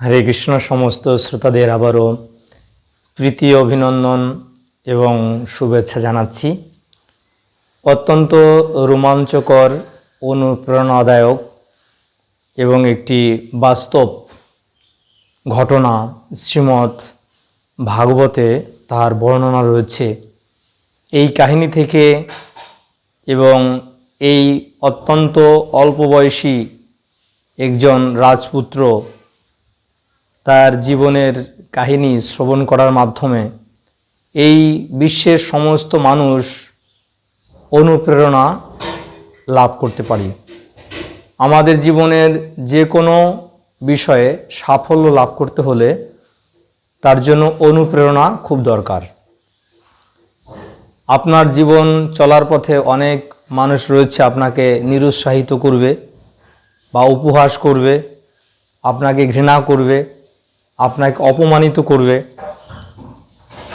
হরে কৃষ্ণ, সমস্ত শ্রোতাদের আবারও প্রীতি, অভিনন্দন এবং শুভেচ্ছা জানাচ্ছি। অত্যন্ত রোমাঞ্চকর, অনুপ্রেরণাদায়ক এবং একটি বাস্তব ঘটনা শ্রীমৎ ভাগবতে তার বর্ণনা রয়েছে। এই কাহিনী থেকে এবং এই অত্যন্ত অল্প বয়সী একজন রাজপুত্র তার জীবনের কাহিনী শ্রবণ করার মাধ্যমে এই বিশ্বের সমস্ত মানুষ অনুপ্রেরণা লাভ করতে পারি। আমাদের জীবনের যে কোনো বিষয়ে সাফল্য লাভ করতে হলে তার জন্য অনুপ্রেরণা খুব দরকার। আপনার জীবন চলার পথে অনেক মানুষ রয়েছে আপনাকে নিরুৎসাহিত করবে বা উপহাস করবে, আপনাকে ঘৃণা করবে। আপনাকে অপমানিত করবে।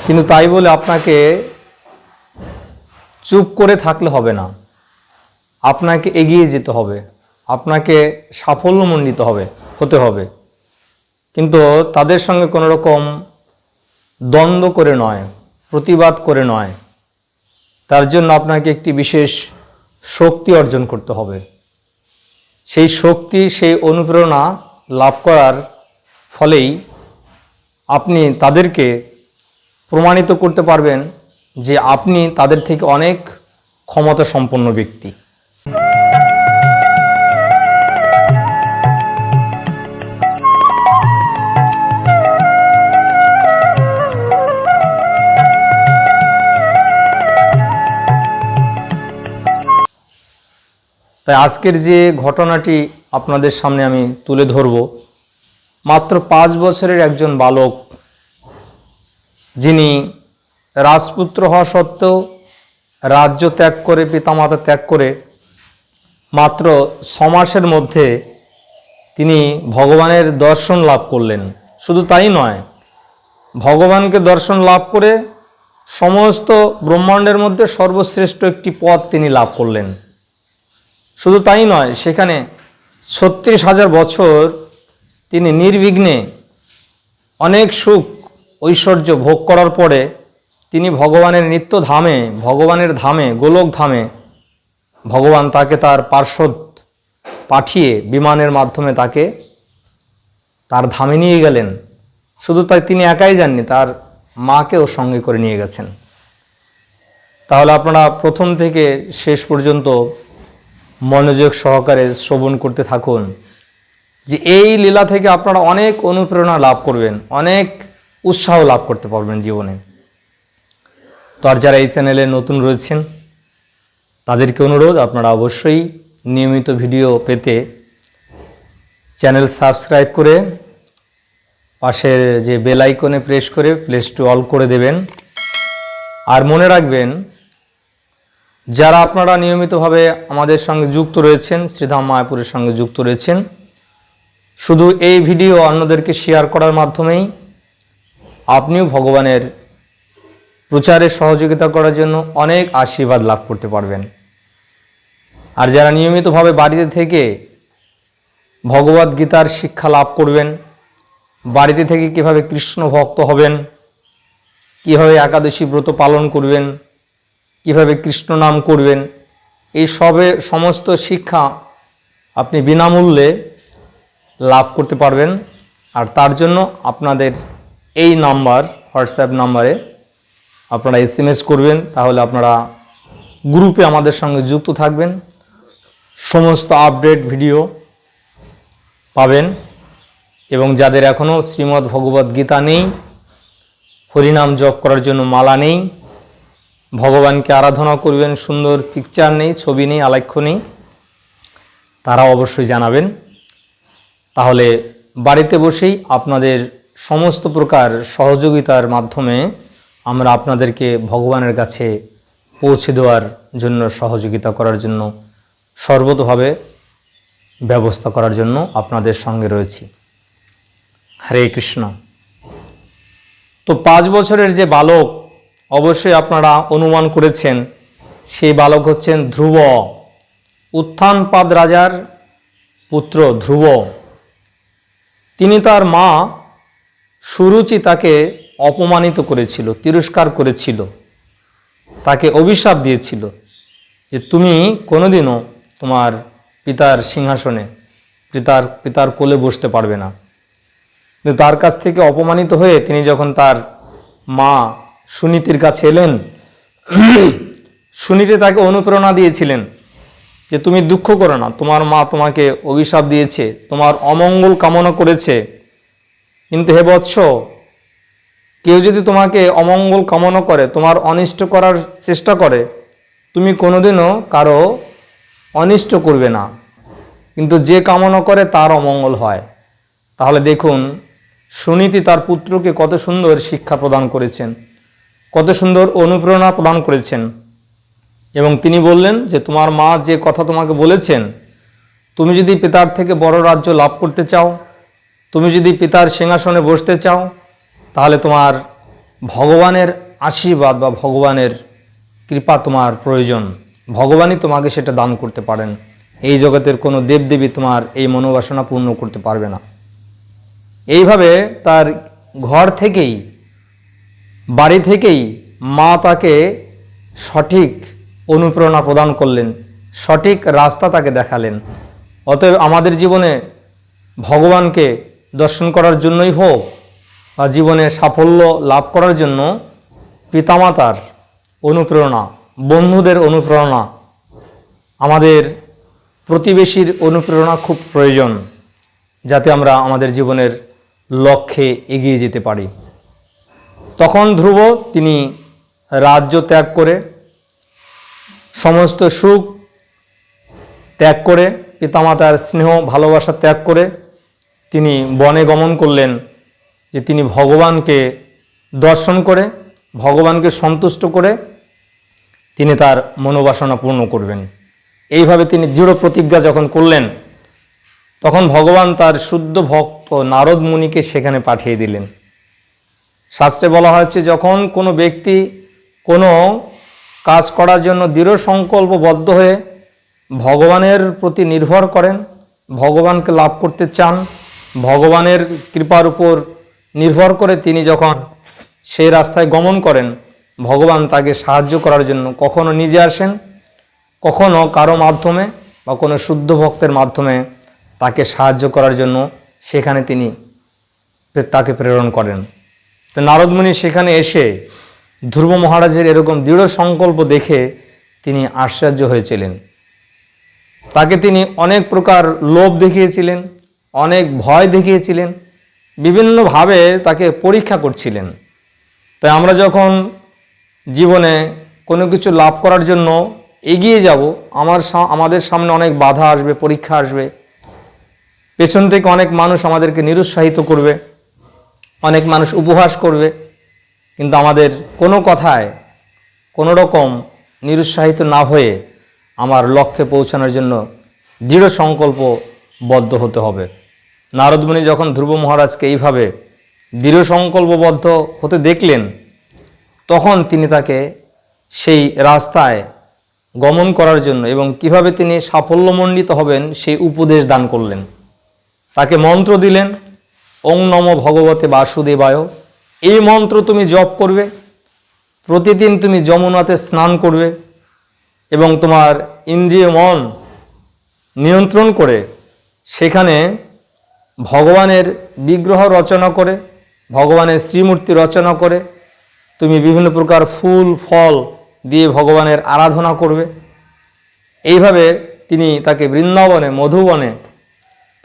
কিন্তু তাই বলে আপনাকে চুপ করে থাকলে হবে না। আপনাকে এগিয়ে যেতে হবে। আপনাকে সাফল্যমণ্ডিত হবে, হতে হবে। কিন্তু তাদের সঙ্গে কোনো রকম দ্বন্দ্ব করে নয়, প্রতিবাদ করে নয়। তার জন্য আপনাকে একটি বিশেষ শক্তি অর্জন করতে হবে। সেই শক্তি, সেই অনুপ্রেরণা লাভ করার ফলেই আপনি তাদেরকে প্রমাণিত করতে পারবেন যে আপনি তাদের থেকে অনেক ক্ষমতা সম্পন্ন ব্যক্তি। তাই আজকের যে ঘটনাটি আপনাদের সামনে আমি তুলে ধরব মাত্র পাঁচ বছরের একজন বালক, যিনি রাজপুত্র হওয়া সত্ত্বেও রাজ্য ত্যাগ করে, পিতামাতা ত্যাগ করে মাত্র ছমাসের মধ্যে তিনি ভগবানের দর্শন লাভ করলেন। শুধু তাই নয়, ভগবানকে দর্শন লাভ করে সমস্ত ব্রহ্মাণ্ডের মধ্যে সর্বশ্রেষ্ঠ একটি পদ তিনি লাভ করলেন। শুধু তাই নয়, সেখানে ছত্রিশ হাজার বছর তিনি নির্বিঘ্নে অনেক সুখ, ঐশ্বর্য ভোগ করার পরে তিনি ভগবানের নিত্য ধামে, ভগবানের ধামে, গোলক ধামে ভগবান তাকে তার পার্শ্বদ পাঠিয়ে বিমানের মাধ্যমে তাকে তার ধামে নিয়ে গেলেন। শুধু তাই তিনি একাই যাননি, তার মাকেও সঙ্গে করে নিয়ে গেছেন। তাহলে আপনারা প্রথম থেকে শেষ পর্যন্ত মনোযোগ সহকারে শ্রবণ করতে থাকুন। যে এই লীলা থেকে আপনারা অনেক অনুপ্রেরণা লাভ করবেন, অনেক উৎসাহ লাভ করতে পারবেন জীবনে। তো আর যারা এই চ্যানেলে নতুন রয়েছেন, তাদেরকে অনুরোধ, আপনারা অবশ্যই নিয়মিত ভিডিও পেতে চ্যানেল সাবস্ক্রাইব করে পাশের যে বেল আইকনে প্রেস করে প্লেস টু অল করে দেবেন। আর মনে রাখবেন, যারা আপনারা নিয়মিতভাবে আমাদের সঙ্গে যুক্ত রয়েছেন, শ্রীধাম মায়াপুরের সঙ্গে যুক্ত রয়েছেন শুধু এই ভিডিও অন্যদেরকে শেয়ার করার মাধ্যমেই আপনিও ভগবানের প্রচারে সহযোগিতা করার জন্য অনেক আশীর্বাদ লাভ করতে পারবেন। আর যারা নিয়মিতভাবে বাড়িতে থেকে ভগবদ গীতার শিক্ষা লাভ করবেন, বাড়িতে থেকে কীভাবে কৃষ্ণ ভক্ত হবেন, কীভাবে একাদশী ব্রত পালন করবেন, কীভাবে কৃষ্ণ নাম করবেন, এই সবে সমস্ত শিক্ষা আপনি বিনামূল্যে লাভ করতে পারবেন। আর তার জন্য আপনাদের এই নাম্বার, হোয়াটসঅ্যাপ নাম্বারে আপনারা এস করবেন, তাহলে আপনারা গ্রুপে আমাদের সঙ্গে যুক্ত থাকবেন। সমস্ত আপডেট, ভিডিও পাবেন। এবং যাদের এখনও শ্রীমদ্ ভগবদ গীতা নেই, হরিনাম জপ করার জন্য মালা নেই, ভগবানকে আরাধনা করবেন, সুন্দর পিকচার নেই, ছবি নেই আলাক্ষ্য নেই, তারা অবশ্যই জানাবেন। তাহলে বাড়িতে বসেই আপনাদের সমস্ত প্রকার সহযোগিতার মাধ্যমে আমরা আপনাদেরকে ভগবানের কাছে পৌঁছে দেওয়ার জন্য সহযোগিতা করার জন্য সর্বতভাবে ব্যবস্থা করার জন্য আপনাদের সঙ্গে রয়েছি। হরে কৃষ্ণ। তো পাঁচ বছরের যে বালক, অবশ্যই আপনারা অনুমান করেছেন সেই বালক হচ্ছেন ধ্রুব। উত্থানপাদ রাজার পুত্র ধ্রুব। তিনি তার মা সুরুচি তাকে অপমানিত করেছিল, তিরস্কার করেছিল। তাকে অভিশাপ দিয়েছিল যে তুমি কোনোদিনও তোমার পিতার সিংহাসনে, পিতার পিতার কোলে বসতে পারবে না। কিন্তু তার কাছ থেকে অপমানিত হয়ে তিনি যখন তার মা সুনীতির কাছে এলেন, সুনীতি তাকে অনুপ্রেরণা দিয়েছিলেন। যে তুমি দুঃখ করো না, তোমার মা তোমাকে অভিশাপ দিয়েছে, তোমার অমঙ্গল কামনা করেছে। কিন্তু হে বৎস, কেউ যদি তোমাকে অমঙ্গল কামনা করে, তোমার অনিষ্ট করার চেষ্টা করে, তুমি কোনোদিনও কারও অনিষ্ট করবে না। কিন্তু যে কামনা করে, তার অমঙ্গল হয়। তাহলে দেখুন, সুনীতি তার পুত্রকে কত সুন্দর শিক্ষা প্রদান করেছেন, কত সুন্দর অনুপ্রেরণা প্রদান করেছেন। এবং তিনি বললেন যে, তোমার মা যে কথা তোমাকে বলেছেন, তুমি যদি পিতার থেকে বড় রাজ্য লাভ করতে চাও, তুমি যদি পিতার সিংহাসনে বসতে চাও, তাহলে তোমার ভগবানের আশীর্বাদ বা ভগবানের কৃপা তোমার প্রয়োজন। ভগবানই তোমাকে সেটা দান করতে পারেন। এই জগতের কোনো দেবদেবী তোমার এই মনোবাসনা পূর্ণ করতে পারবে না। এইভাবে তার ঘর থেকেই, বাড়ি থেকেই মা তাকে সঠিক অনুপ্রেরণা প্রদান করলেন, সঠিক রাস্তা তাকে দেখালেন। অতএব আমাদের জীবনে ভগবানকে দর্শন করার জন্যই হোক বা জীবনে সাফল্য লাভ করার জন্য পিতামাতার অনুপ্রেরণা, বন্ধুদের অনুপ্রেরণা, আমাদের প্রতিবেশীর অনুপ্রেরণা খুব প্রয়োজন, যাতে আমরা আমাদের জীবনের লক্ষ্যে এগিয়ে যেতে পারি। তখন ধ্রুব তিনি রাজ্য ত্যাগ করে সমস্ত সুখ ত্যাগ করে, পিতামাতার স্নেহ, ভালোবাসা ত্যাগ করে তিনি বনে গমন করলেন যে তিনি ভগবানকে দর্শন করে, ভগবানকে সন্তুষ্ট করে তিনি তার মনোবাসনা পূর্ণ করবেন। এইভাবে তিনি দৃঢ় প্রতিজ্ঞা যখন করলেন, তখন ভগবান তার শুদ্ধ ভক্ত নারদ মুনিকে সেখানে পাঠিয়ে দিলেন। শাস্ত্রে বলা হয়েছে, যখন কোনো ব্যক্তি কোনো কাজ করার জন্য দৃঢ় সংকল্পবদ্ধ হয়ে ভগবানের প্রতি নির্ভর করেন, ভগবানকে লাভ করতে চান, ভগবানের কৃপার উপর নির্ভর করে তিনি যখন সেই রাস্তায় গমন করেন, ভগবান তাকে সাহায্য করার জন্য কখনো নিজে আসেন, কখনো কারও মাধ্যমে বা কোনো শুদ্ধ ভক্তের মাধ্যমে তাকে সাহায্য করার জন্য সেখানে তিনি তাকে প্রেরণ করেন। তো নারদমণি সেখানে এসে ধ্রুব মহারাজের এরকম দৃঢ় সংকল্প দেখে তিনি আশ্চর্য হয়েছিলেন। তাকে তিনি অনেক প্রকার লোভ দেখিয়েছিলেন, অনেক ভয় দেখিয়েছিলেন, বিভিন্নভাবে তাকে পরীক্ষা করছিলেন। তাই আমরা যখন জীবনে কোনো কিছু লাভ করার জন্য এগিয়ে যাব, আমার আমাদের সামনে অনেক বাধা আসবে, পরীক্ষা আসবে। পেছন থেকে অনেক মানুষ আমাদেরকে নিরুৎসাহিত করবে, অনেক মানুষ উপহাস করবে। কিন্তু আমাদের কোনো কথায় কোনো রকম নিরুৎসাহিত না হয়ে আমার লক্ষ্যে পৌঁছানোর জন্য দৃঢ় সংকল্পবদ্ধ হতে হবে। নারদমণি যখন ধ্রুব মহারাজকে এইভাবে দৃঢ় সংকল্পবদ্ধ হতে দেখলেন, তখন তিনি তাকে সেই রাস্তায় গমন করার জন্য এবং কীভাবে তিনি সাফল্যমণ্ডিত হবেন সেই উপদেশ দান করলেন। তাকে মন্ত্র দিলেন, ওং নম ভগবতে বাসুদেবায়। এই মন্ত্র তুমি জপ করবে, প্রতিদিন তুমি যমুনাতে স্নান করবে এবং তোমার ইন্দ্রিয় মন নিয়ন্ত্রণ করে সেখানে ভগবানের বিগ্রহ রচনা করে, ভগবানের শ্রীমূর্তি রচনা করে, তুমি বিভিন্ন প্রকার ফুল, ফল দিয়ে ভগবানের আরাধনা করবে। এইভাবে তিনি তাকে বৃন্দাবনে, মধুবনে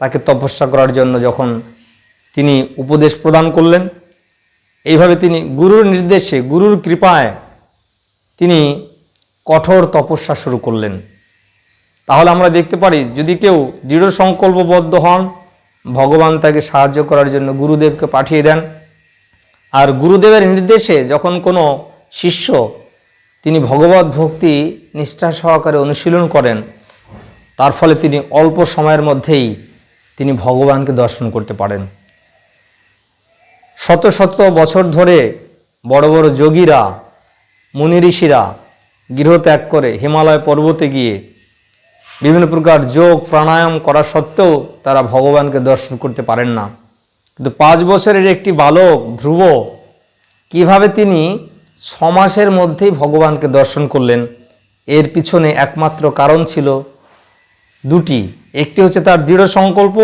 তাকে তপস্যা করার জন্য যখন তিনি উপদেশ প্রদান করলেন এইভাবে তিনি গুরুর নির্দেশে, গুরুর কৃপায় তিনি কঠোর তপস্যা শুরু করলেন। তাহলে আমরা দেখতে পারি, যদি কেউ দৃঢ় সংকল্পবদ্ধ হন, ভগবান তাকে সাহায্য করার জন্য গুরুদেবকে পাঠিয়ে দেন। আর গুরুদেবের নির্দেশে যখন কোনো শিষ্য তিনি ভগবত ভক্তি নিষ্ঠা সহকারে অনুশীলন করেন, তার ফলে তিনি অল্প সময়ের মধ্যেই তিনি ভগবানকে দর্শন করতে পারেন। শত শত বছর ধরে বড় বড় যোগীরা, মুনি ঋষিরা গৃহত্যাগ করে হিমালয় পর্বতে গিয়ে বিভিন্ন প্রকার যোগ, প্রাণায়াম করা সত্ত্বেও তারা ভগবানকে দর্শন করতে পারেন না। কিন্তু পাঁচ বছরের একটি বালক ধ্রুব কীভাবে তিনি ছ মাসের মধ্যেই ভগবানকে দর্শন করলেন, এর পিছনে একমাত্র কারণ ছিল দুটি। একটি হচ্ছে তার দৃঢ় সংকল্প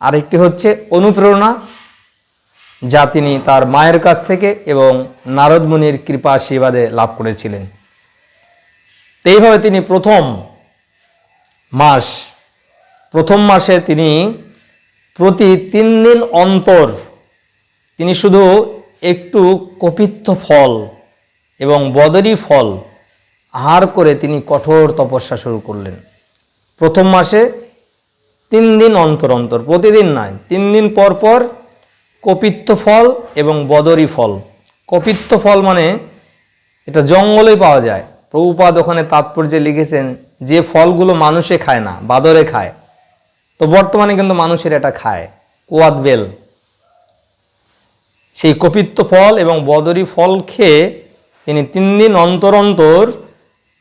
আর একটি হচ্ছে অনুপ্রেরণা যা তিনি তার মায়ের কাছ থেকে এবং নারদ মুনির কৃপা আশীর্বাদে লাভ করেছিলেন। এইভাবে তিনি প্রথম মাস, প্রথম মাসে তিনি প্রতি তিন দিন অন্তর তিনি শুধু একটু কপিত্থ ফল এবং বদরি ফল আহার করে তিনি কঠোর তপস্যা শুরু করলেন। প্রথম মাসে তিন দিন অন্তর অন্তর প্রতিদিন নয়, তিন দিন পর পর কপিত্থ ফল এবং বদরি ফল। কপিত্থ ফল মানে এটা জঙ্গলে পাওয়া যায়। প্রভুপাদ ওখানে তাৎপর্যে লিখেছেন যে ফলগুলো মানুষে খায় না, বাদরে খায়। তো বর্তমানে কিন্তু মানুষের এটা খায় কোয়াদ বেল। সেই কপিত্ত ফল এবং বদরি ফল খেয়ে তিনি তিন দিন অন্তর অন্তর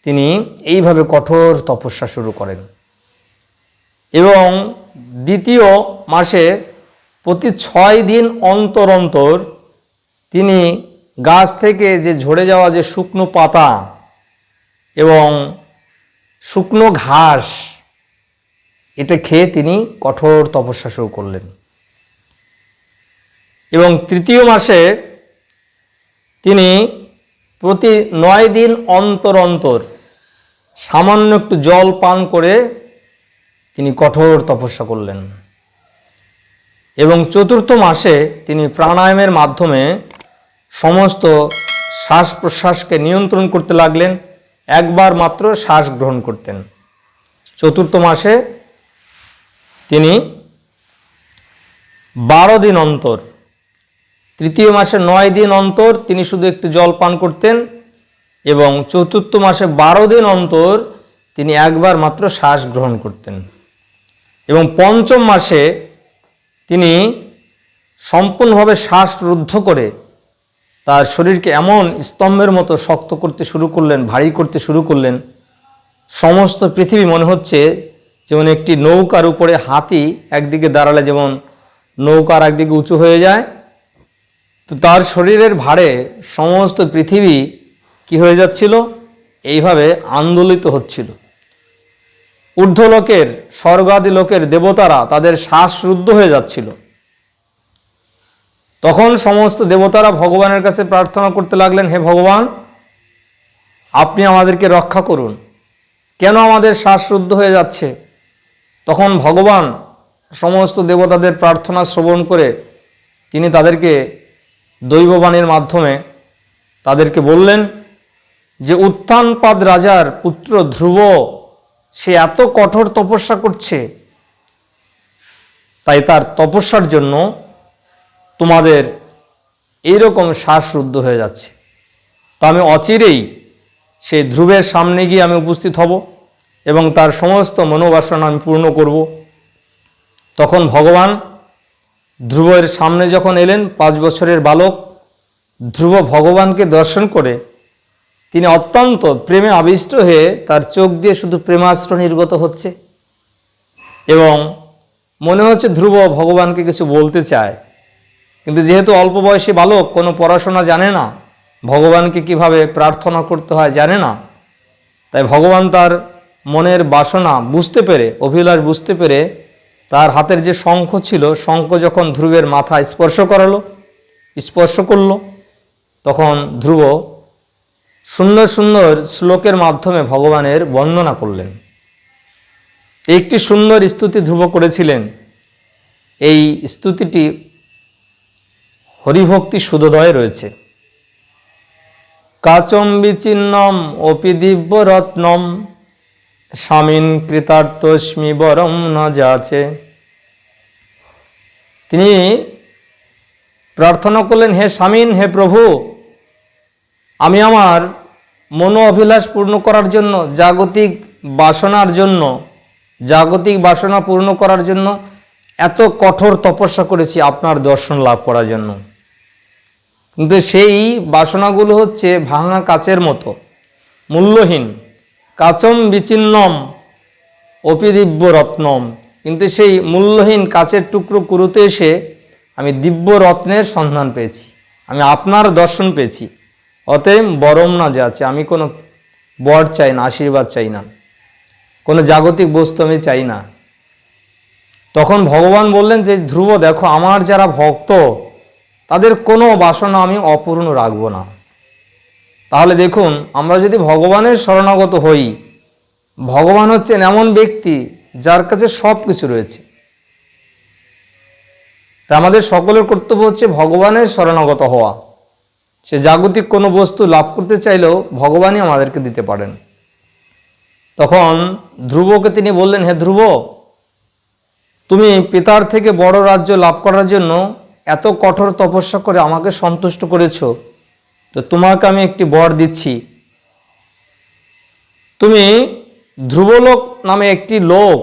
তিনি এইভাবে কঠোর তপস্যা শুরু করেন। এবং দ্বিতীয় মাসে প্রতি ছয় দিন অন্তর অন্তর তিনি গাছ থেকে যে ঝরে যাওয়া যে শুকনো পাতা এবং শুকনো ঘাস, এটা খেয়ে তিনি কঠোর তপস্যা শুরু করলেন। এবং তৃতীয় মাসে তিনি প্রতি নয় দিন অন্তর অন্তর সামান্য একটু জল পান করে তিনি কঠোর তপস্যা করলেন। এবং চতুর্থ মাসে তিনি প্রাণায়ামের মাধ্যমে সমস্ত শ্বাস প্রশ্বাসকে নিয়ন্ত্রণ করতে লাগলেন, একবার মাত্র শ্বাস গ্রহণ করতেন। চতুর্থ মাসে তিনি বারো দিন অন্তর, তৃতীয় মাসে নয় দিন অন্তর তিনি শুধু একটু জল পান করতেন এবং চতুর্থ মাসে বারো দিন অন্তর তিনি একবার মাত্র শ্বাস গ্রহণ করতেন। এবং পঞ্চম মাসে তিনি সম্পূর্ণভাবে শ্বাস রুদ্ধ করে তার শরীরকে এমন স্তম্ভের মতো শক্ত করতে শুরু করলেন, ভারী করতে শুরু করলেন। সমস্ত পৃথিবী মনে হচ্ছে যেমন একটি নৌকার উপরে হাতি একদিকে দাঁড়ালে যেমন নৌকার একদিকে উঁচু হয়ে যায়। তো তার শরীরের ভারে সমস্ত পৃথিবী কি হয়ে যাচ্ছিল? এইভাবে আন্দোলিত হচ্ছিল। ঊর্ধ্বলোকের স্বর্গাদি লোকের দেবতারা তাদের শ্বাসরুদ্ধ হয়ে যাচ্ছিল। তখন সমস্ত দেবতারা ভগবানের কাছে প্রার্থনা করতে লাগলেন, হে ভগবান, আপনি আমাদেরকে রক্ষা করুন। কেন আমাদের শ্বাসরুদ্ধ হয়ে যাচ্ছে? তখন ভগবান সমস্ত দেবতাদের প্রার্থনা শ্রবণ করে তিনি তাদেরকে দৈববাণীর মাধ্যমে তাদেরকে বললেন যে, উত্থানপাদ রাজার পুত্র ধ্রুব সে এত কঠোর তপস্যা করছে, তাই তার তপস্যার জন্য তোমাদের এইরকম শ্বাসরুদ্ধ হয়ে যাচ্ছে। তো আমি অচিরেই সেই ধ্রুবের সামনে গিয়ে আমি উপস্থিত হব এবং তার সমস্ত মনোবাসনা আমি পূর্ণ করব। তখন ভগবান ধ্রুবের সামনে যখন এলেন, পাঁচ বছরের বালক, ধ্রুব ভগবানকে দর্শন করে তিনি অত্যন্ত প্রেমে আবিষ্ট হয়ে তার চোখ দিয়ে শুধু প্রেমাস্ত্র নির্গত হচ্ছে। এবং মনে হচ্ছে ধ্রুব ভগবানকে কিছু বলতে চায়। কিন্তু যেহেতু অল্প বয়সী বালক, কোনো পড়াশোনা জানে না। ভগবানকে কীভাবে প্রার্থনা করতে হয় জানে না। তাই ভগবান তার মনের বাসনা বুঝতে পেরে, অভিলাষ বুঝতে পেরে তার হাতের যে শঙ্খ ছিল, শঙ্খ যখন ধ্রুবের মাথায় স্পর্শ করালো, স্পর্শ করল, তখন ধ্রুব সুন্দর সুন্দর শ্লোকের মাধ্যমে ভগবানের বর্ণনা করলেন। একটি সুন্দর স্তুতি ধ্রুব করেছিলেন। এই স্তুতিটি হরিভক্তি সুদোদয়ে রয়েছে। কাচম বিচিন্নম অপি দিব্য রত্নম স্বামীন কৃতার্থস্মি বরম ন যাচে। তিনি প্রার্থনা করলেন, হে স্বামীন, হে প্রভু, আমি আমার মনো অভিলাষ পূর্ণ করার জন্য, জাগতিক বাসনার জন্য, জাগতিক বাসনা পূর্ণ করার জন্য এত কঠোর তপস্যা করেছি আপনার দর্শন লাভ করার জন্য। কিন্তু সেই বাসনাগুলো হচ্ছে ভাঙা কাচের মতো, মূল্যহীন, কাচম বিচিন্নম অপি দিব্য রত্নম। কিন্তু সেই মূল্যহীন কাচের টুকরো কুরুতে এসে আমি দিব্য রত্নের সন্ধান পেয়েছি, আমি আপনার দর্শন পেয়েছি। অতএব বরম না যে আছে, আমি কোনো বর চাই না, আশীর্বাদ চাই না, কোনো জাগতিক বস্তু আমি চাই না। তখন ভগবান বললেন যে, ধ্রুব দেখো, আমার যারা ভক্ত, তাদের কোনো বাসনা আমি অপূর্ণ রাখব না। তাহলে দেখুন, আমরা যদি ভগবানের শরণাগত হই, ভগবান হচ্ছেন এমন ব্যক্তি যার কাছে সব কিছু রয়েছে। তা আমাদের সকলের কর্তব্য হচ্ছে ভগবানের শরণাগত হওয়া। সে জাগতিক কোনো বস্তু লাভ করতে চাইলেও ভগবানই আমাদেরকে দিতে পারেন। তখন ধ্রুবকে তিনি বললেন, হে ধ্রুব, তুমি পিতার থেকে বড় রাজ্য লাভ করার জন্য এত কঠোর তপস্যা করে আমাকে সন্তুষ্ট করেছ, তো তোমাকে আমি একটি বর দিচ্ছি। তুমি ধ্রুবলোক নামে একটি লোক,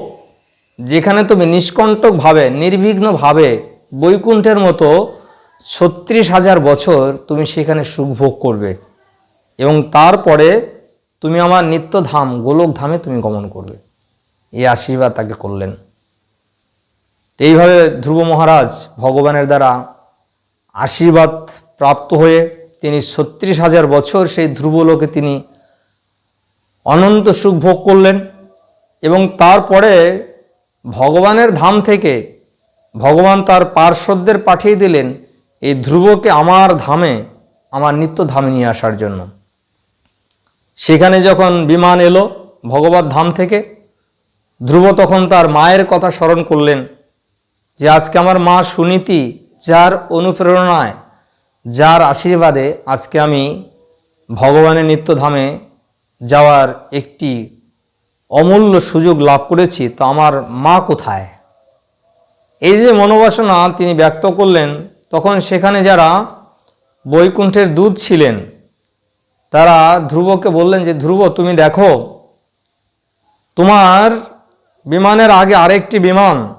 যেখানে তুমি নিষ্কণ্টকভাবে নির্বিঘ্নভাবে বৈকুণ্ঠের মতো ছত্রিশ হাজার বছর তুমি সেখানে সুখ ভোগ করবে এবং তারপরে তুমি আমার নিত্যধাম গোলক ধামে তুমি গমন করবে। এই আশীর্বাদ তাকে করলেন। এইভাবে ধ্রুব মহারাজ ভগবানের দ্বারা আশীর্বাদ প্রাপ্ত হয়ে তিনি ছত্রিশ হাজার বছর সেই ধ্রুবলোকে তিনি অনন্ত সুখ ভোগ করলেন এবং তারপরে ভগবানের ধাম থেকে ভগবান তার পার্শ্বদের পাঠিয়ে দিলেন এই ধ্রুবকে আমার ধামে, আমার নিত্য ধামে নিয়ে আসার জন্য। সেখানে যখন বিমান এলো ভগবত ধাম থেকে, ধ্রুব তখন তার মায়ের কথা স্মরণ করলেন যে আজকে আমার মা সুনীতি যার অনুপ্রেরণায়, যার আশীর্বাদে আজকে আমি ভগবানের নিত্যধামে যাওয়ার একটি অমূল্য সুযোগ লাভ করেছি, তো আমার মা কোথায়? এই যে মনোবাসনা তিনি ব্যক্ত করলেন তখন সেখানে যারা বৈকুণ্ঠের দূত ছিলেন, তারা ধ্রুবকে বললেন যে, ধ্রুব, তুমি দেখো, তোমার বিমানের আগে আরেকটি বিমান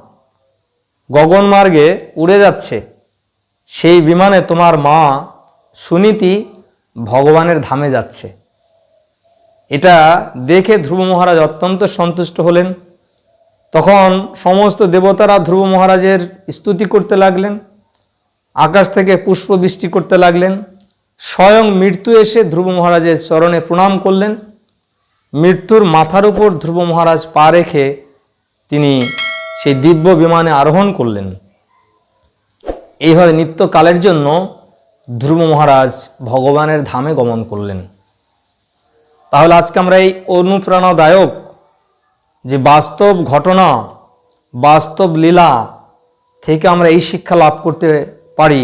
গগনমার্গে উড়ে যাচ্ছে। সেই বিমানে তোমার মা সুনীতি ভগবানের ধামে যাচ্ছে। এটা দেখে ধ্রুব মহারাজ অত্যন্ত সন্তুষ্ট হলেন। তখন সমস্ত দেবতারা ধ্রুব মহারাজের স্তুতি করতে লাগলেন। আকাশ থেকে পুষ্প বৃষ্টি করতে লাগলেন। স্বয়ং মৃত্যু এসে ধ্রুব মহারাজের চরণে প্রণাম করলেন। মৃত্যুর মাথার উপর ধ্রুব মহারাজ পা রেখে তিনি সেই দিব্য বিমানে আরোহণ করলেন। এইভাবে নিত্যকালের জন্য ধ্রুব মহারাজ ভগবানের ধামে গমন করলেন। তাহলে আজকে আমরা এই অনুপ্রেরণাদায়ক যে বাস্তব ঘটনা, বাস্তব লীলা থেকে আমরা এই শিক্ষা লাভ করতে পারি,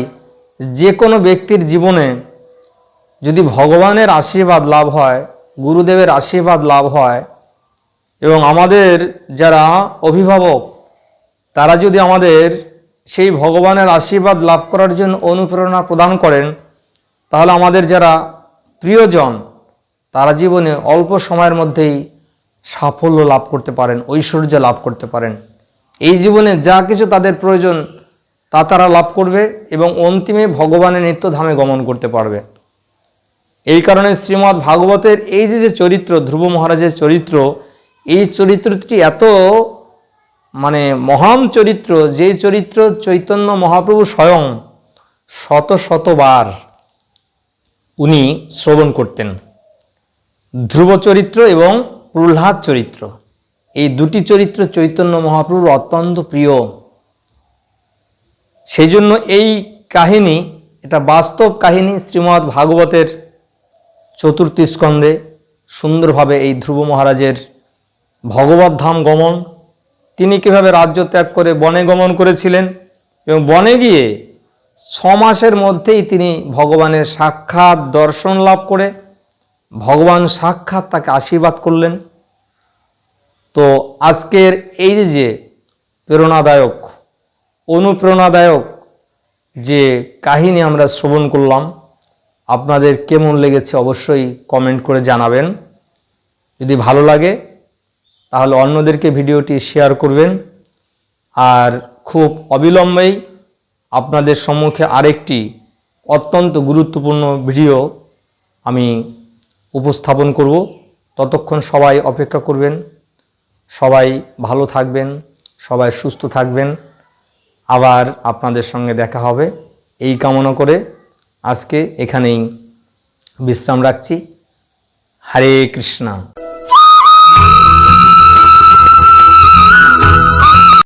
যে কোনো ব্যক্তির জীবনে যদি ভগবানের আশীর্বাদ লাভ হয়, গুরুদেবের আশীর্বাদ লাভ হয়, এবং আমাদের যারা অভিভাবক, তারা যদি আমাদের সেই ভগবানের আশীর্বাদ লাভ করার জন্য অনুপ্রেরণা প্রদান করেন, তাহলে আমাদের যারা প্রিয়জন, তারা জীবনে অল্প সময়ের মধ্যেই সাফল্য লাভ করতে পারেন, ঐশ্বর্য লাভ করতে পারেন। এই জীবনে যা কিছু তাদের প্রয়োজন তা তারা লাভ করবে এবং অন্তিমে ভগবানের নিত্যধামে গমন করতে পারবে। এই কারণে শ্রীমৎ ভাগবতের এই যে যে চরিত্র, ধ্রুব মহারাজের চরিত্র, এই চরিত্রটি এত মানে মহান চরিত্র যেই চরিত্র চৈতন্য মহাপ্রভু স্বয়ং শত শতবার উনি শ্রবণ করতেন। ধ্রুব চরিত্র এবং প্রহ্লাদ চরিত্র। এই দুটি চরিত্র চৈতন্য মহাপ্রভুর অত্যন্ত প্রিয়। সেই জন্য এই কাহিনী, এটা বাস্তব কাহিনী শ্রীমৎ ভাগবতের চতুর্থ স্কন্ধে সুন্দরভাবে এই ধ্রুব মহারাজের ভগবত ধাম গমন, তিনি কীভাবে রাজ্য ত্যাগ করে বনে গমন করেছিলেন এবং বনে গিয়ে ছ মাসের মধ্যেই তিনি ভগবানের সাক্ষাৎ দর্শন লাভ করে ভগবান সাক্ষাৎ তাকে আশীর্বাদ করলেন। তো আজকের এই যে প্রেরণাদায়ক অনুপ্রেরণাদায়ক যে কাহিনী আমরা শ্রবণ করলাম, আপনাদের কেমন লেগেছে অবশ্যই কমেন্ট করে জানাবেন। যদি ভালো লাগে, তাহলে অন্যদেরকে ভিডিওটি শেয়ার করবেন। আর খুব অবিলম্বেই আপনাদের সম্মুখে আরেকটি অত্যন্ত গুরুত্বপূর্ণ ভিডিও আমি উপস্থাপন করব। ততক্ষণ সবাই অপেক্ষা করবেন, সবাই ভালো থাকবেন, সবাই সুস্থ থাকবেন। আবার আপনাদের সঙ্গে দেখা হবে। এই কামনা করে আজকে এখানেই বিশ্রাম রাখছি। হরে কৃষ্ণা।